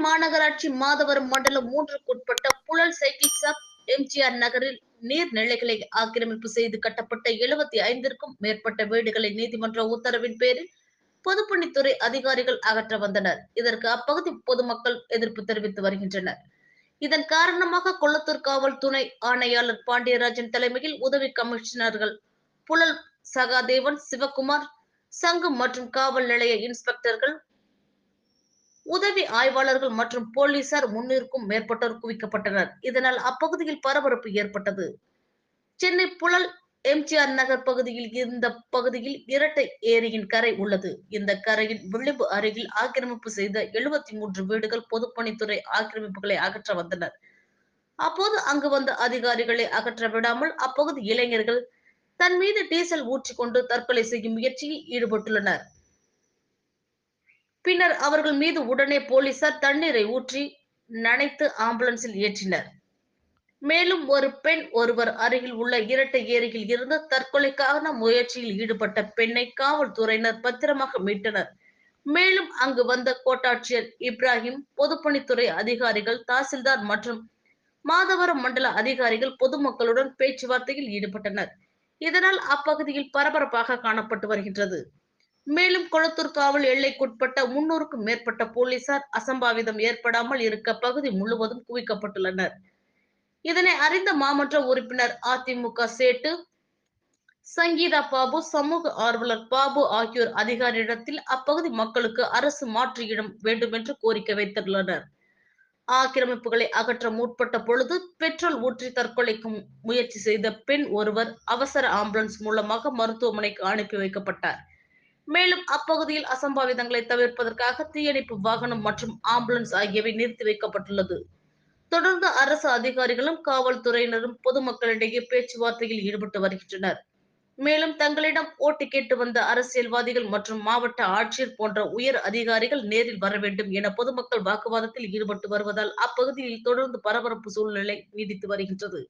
மாநகராட்சி மாதவரம் மண்டலம் மூன்றுக்குட்பட்ட புழல் சைக்கிள் ஷாப் எம்ஜிஆர் நகரில் நீர்நிலைகளை ஆக்கிரமிப்பு செய்து கட்டப்பட்ட எழுபத்தி ஐந்திற்கும் மேற்பட்ட வீடுகளை நீதிமன்ற உத்தரவின் பேரில் பொதுப்பணித்துறை அதிகாரிகள் அகற்ற வந்தனர். இதற்கு அப்பகுதி பொதுமக்கள் எதிர்ப்பு தெரிவித்து வருகின்றனர். இதன் காரணமாக கொளத்தூர் காவல் துணை ஆணையாளர் பாண்டியராஜன் தலைமையில் உதவி கமிஷனர்கள் புழல் சகாதேவன் சிவகுமார் சங்கம் மற்றும் காவல் நிலைய இன்ஸ்பெக்டர்கள் உதவி ஆய்வாளர்கள் மற்றும் போலீசார் முன்னிற்கும் மேற்பட்டோர் குவிக்கப்பட்டனர். இதனால் அப்பகுதியில் பரபரப்பு ஏற்பட்டது. சென்னை புழல் எம்ஜிஆர் நகர் பகுதியில் இந்த பகுதியில் இரட்டை ஏரியின் கரை உள்ளது. இந்த கரையின் விளிம்பு அருகில் ஆக்கிரமிப்பு செய்த எழுபத்தி மூன்று வீடுகள் பொதுப்பணித்துறை ஆக்கிரமிப்புகளை அகற்ற வந்தனர். அப்போது அங்கு வந்த அதிகாரிகளை அகற்ற விடாமல் அப்பகுதி இளைஞர்கள் தன் மீது டீசல் ஊற்றிக்கொண்டு தற்கொலை செய்யும் முயற்சியில் ஈடுபட்டுள்ளனர். பின்னர் அவர்கள் மீது உடனே போலீசார் தண்ணீரை ஊற்றி நனைத்து ஆம்புலன்ஸில் ஏற்றினர். மேலும் ஒரு பெண் ஒருவர் அருகில் உள்ள இரட்டை ஏரியில் இருந்து தற்கொலைக்கான முயற்சியில் ஈடுபட்ட பெண்ணை காவல்துறையினர் பத்திரமாக மீட்டனர். மேலும் அங்கு வந்த கோட்டாட்சியர் இப்ராஹிம் பொதுப்பணித்துறை அதிகாரிகள் தாசில்தார் மற்றும் மாதவரம் மண்டல அதிகாரிகள் பொதுமக்களுடன் பேச்சுவார்த்தையில் ஈடுபட்டனர். இதனால் அப்பகுதியில் பரபரப்பாக காணப்பட்டு வருகின்றது. மேலும் கொளத்தூர் காவல் எல்லைக்குட்பட்ட முன்னூறுக்கும் மேற்பட்ட போலீசார் அசம்பாவிதம் ஏற்படாமல் இருக்க பகுதி முழுவதும் குவிக்கப்பட்டுள்ளனர். இதனை அறிந்த மாமன்ற உறுப்பினர் அதிமுக சேட்டு சங்கீதா பாபு சமூக ஆர்வலர் பாபு ஆகியோர் அதிகாரியிடத்தில் அப்பகுதி மக்களுக்கு அரசு மாற்று இடம் வேண்டும் என்று கோரிக்கை வைத்துள்ளனர். ஆக்கிரமிப்புகளை அகற்ற முற்பட்ட பொழுது பெட்ரோல் ஊற்றி தற்கொலைக்கும் முயற்சி செய்த பெண் ஒருவர் அவசர ஆம்புலன்ஸ் மூலமாக மருத்துவமனைக்கு அனுப்பி வைக்கப்பட்டார். மேலும் அப்பகுதியில் அசம்பாவிதங்களை தவிர்ப்பதற்காக தீயணைப்பு வாகனம் மற்றும் ஆம்புலன்ஸ் ஆகியவை நிறுத்தி வைக்கப்பட்டுள்ளது. தொடர்ந்து அரசு அதிகாரிகளும் காவல்துறையினரும் பொதுமக்களிடையே பேச்சுவார்த்தையில் ஈடுபட்டு வருகின்றனர். மேலும் தங்களிடம் ஓட்டு கேட்டு வந்த அரசியல்வாதிகள் மற்றும் மாவட்ட ஆட்சியர் போன்ற உயர் அதிகாரிகள் நேரில் வர வேண்டும் என பொதுமக்கள் வாக்குவாதத்தில் ஈடுபட்டு வருவதால் அப்பகுதியில் தொடர்ந்து பரபரப்பு சூழ்நிலை நீடித்து வருகின்றது.